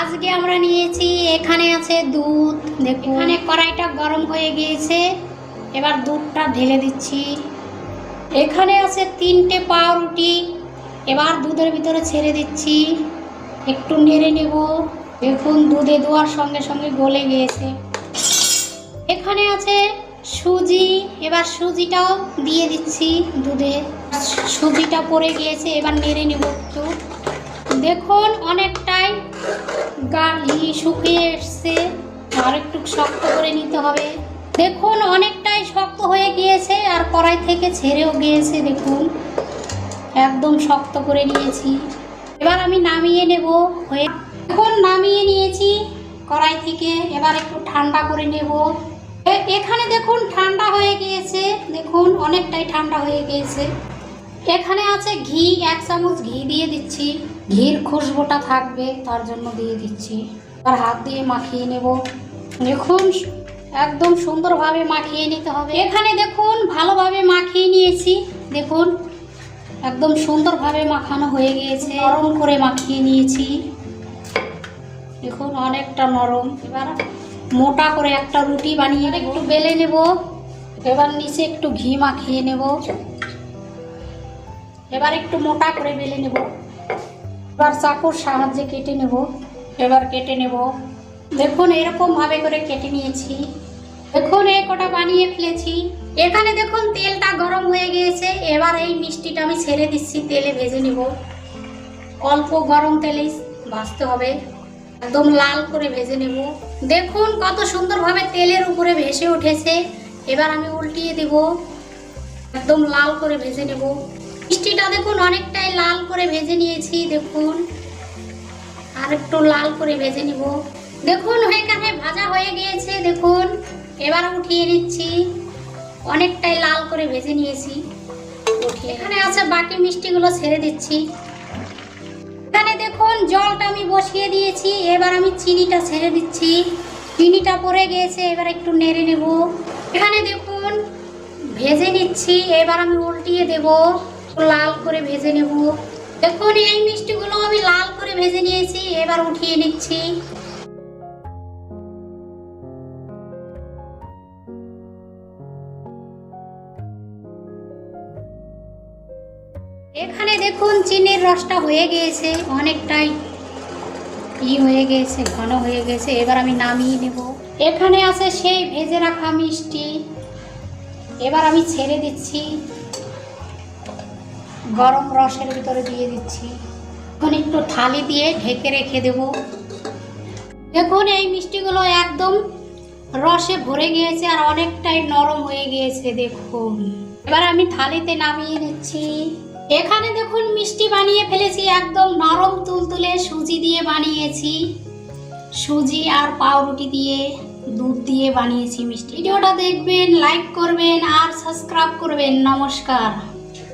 আজকে আমরা নিয়েছি, এখানে আছে দুধ এখানে কড়াইটা গরম হয়ে গিয়েছে, এবার দুধটা ঢেলে দিচ্ছি। এখানে আছে তিনটে পাউরুটি, এবার দুধের ভিতরে ছেড়ে দিচ্ছি। একটু নেড়ে নেব, দেখুন দুধে দেওয়ার সঙ্গে সঙ্গে গলে গিয়েছে। এখানে আছে সুজি, এবার সুজিটাও দিয়ে দিচ্ছি দুধে। সুজিটা পড়ে গিয়েছে, এবার নেড়ে নেব একটু। দেখুন, অনেকটাই গালি শুকিয়ে এসছে। আর একটু শক্ত করে নিতে হবে। দেখুন, অনেকটাই শক্ত হয়ে গিয়েছে আর কড়াই থেকে ছেড়েও গিয়েছে, দেখুন। একদম শক্ত করে নিয়েছি। এবার আমি নামিয়ে নেব। হয়ে এখন নামিয়ে নিয়েছি কড়াই থেকে। এবার একটু ঠান্ডা করে নেব। এখানে দেখুন, ঠান্ডা হয়ে গিয়েছে। দেখুন, অনেকটাই ঠান্ডা হয়ে গিয়েছে। এখানে আছে ঘি এক চামচ ঘি দিয়ে দিচ্ছি। ঘির খুশবোটা থাকবে তার জন্য দিয়ে দিচ্ছি। আর হাত দিয়ে মাখিয়ে নেব। দেখুন একদম সুন্দরভাবে মাখিয়ে নিতে হবে। এখানে দেখুন ভালোভাবে মাখিয়ে নিয়েছি। দেখুন একদম সুন্দরভাবে মাখানো হয়ে গিয়েছে। নরম করে মাখিয়ে নিয়েছি। দেখুন অনেকটা নরম। এবার মোটা করে একটা রুটি বানিয়ে একটু বেলে নেব। এবার নিচে একটু ঘি মাখিয়ে নেব। এবার একটু মোটা করে বেলে নেব। এবার চাকুর সাহায্যে কেটে নেব। এবার কেটে নেব। দেখুন এরকম ভাবে করে কেটে নিয়েছি। দেখুন, এই কটা বানিয়ে ফেলেছি। এখানে দেখুন, তেলটা গরম হয়ে গিয়েছে। এবার এই মিষ্টিটা আমি ছেড়ে দিচ্ছি, তেলে ভেজে নেব। অল্প গরম তেলেই ভাজতে হবে। একদম লাল করে ভেজে নেব। দেখুন, কত সুন্দরভাবে তেলের উপরে ভেসে উঠেছে। এবার আমি উল্টিয়ে দেব। একদম লাল করে ভেজে নেব। মিষ্টিটা দেখুন, অনেকটাই লাল করে ভেজে নিয়েছি, দেখুন। আর একটু লাল করে ভেজে নিব। দেখুন এখানে ভাজা হয়ে গিয়েছে, দেখুন। এবার উঠিয়ে নিচ্ছি। অনেকটাই লাল করে ভেজে নিয়েছি। এখানে আছে, বাকি মিষ্টিগুলো ছেড়ে দিচ্ছি। এখানে দেখুন, জলটা আমি বসিয়ে দিয়েছি। এবার আমি চিনিটা ছেড়ে দিচ্ছি। চিনিটা পড়ে গিয়েছে, এবার একটু নেড়ে নেব। এখানে দেখুন, ভেজে নিচ্ছি। এবার আমি উল্টিয়ে দেব। লাল করে ভেজে নেব। দেখুন এই মিষ্টিগুলো আমি লাল করে ভেজে নিয়েছি, এবার উঠিয়ে নিচ্ছি। এখানে দেখুন চিনির রসটা হয়ে গিয়েছে, অনেকটাই ই হয়ে গেছে ঘন হয়ে গেছে এবার আমি নামিয়ে নেব। এখানে আছে সেই ভেজে রাখা মিষ্টি। এবার আমি ছেড়ে দিচ্ছি। গরম রসের ভিতরে দিয়ে দিচ্ছি। এখন একটু থালি দিয়ে ঢেকে রেখে দেব। দেখুন, এই মিষ্টিগুলো একদম রসে ভরে গিয়েছে আর অনেকটাই নরম হয়ে গিয়েছে, দেখুন। এবার আমি থালিতে নামিয়ে নিচ্ছি। এখানে দেখুন, মিষ্টি বানিয়ে ফেলেছি, একদম নরম তুলতুলে সুজি দিয়ে বানিয়েছি। সুজি আর পাউরুটি দিয়ে দুধ দিয়ে বানিয়েছি মিষ্টি। ভিডিওটা দেখবেন, লাইক করবেন আর সাবস্ক্রাইব করবেন। নমস্কার।